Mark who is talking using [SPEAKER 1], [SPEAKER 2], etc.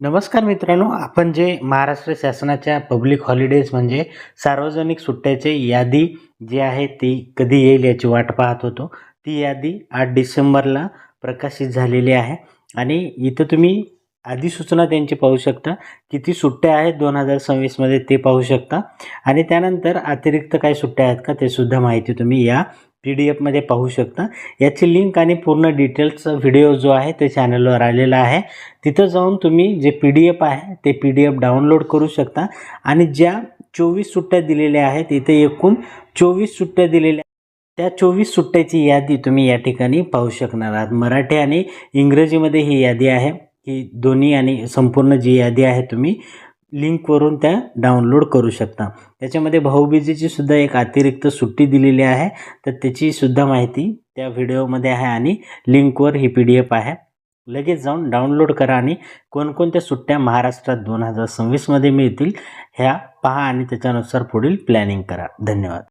[SPEAKER 1] नमस्कार मित्रांनो आपण जे महाराष्ट्र शासनाच्या पब्लिक हॉलिडेज म्हणजे सार्वजनिक सुट्ट्याची यादी जी आहे ती कधी येईल याची वाट पाहत होतो. ती यादी आठ डिसेंबरला प्रकाशित झालेली आहे आणि इथं तुम्ही अधिसूचना त्यांची पाहू शकता. किती सुट्ट्या आहेत दोन हजार सव्वीसमध्ये ते पाहू शकता. आणि त्यानंतर अतिरिक्त काही सुट्ट्या आहेत का ते सुद्धा माहिती तुम्ही या पी डी एफमध्ये पाहू शकता. याची लिंक आणि पूर्ण डिटेल्स व्हिडिओ जो आहे ते चॅनलवर आलेला आहे. तिथं जाऊन तुम्ही जे पी डी एफ आहे ते पी डी एफ डाउनलोड करू शकता. आणि ज्या चोवीस सुट्ट्या दिलेल्या आहेत इथे एकूण चोवीस सुट्ट्या दिलेल्या त्या चोवीस सुट्ट्याची यादी तुम्ही या ठिकाणी पाहू शकणार आहात. मराठी आणि इंग्रजीमध्ये ही यादी आहे. ही दोन्ही आणि संपूर्ण जी यादी आहे तुम्ही लिंकवरून त्या डाउनलोड करू शकता. त्याच्यामध्ये भाऊबीजेची सुद्धा एक अतिरिक्त सुट्टी दिलेली आहे. तर त्याची सुद्धा माहिती त्या व्हिडिओमध्ये आहे आणि लिंकवर ही पी डी एफ आहे. लगेच जाऊन डाउनलोड करा आणि कोणकोणत्या सुट्ट्या महाराष्ट्रात दोन हजार सव्वीसमध्ये मिळतील ह्या पहा आणि त्याच्यानुसार पुढील प्लॅनिंग करा. धन्यवाद.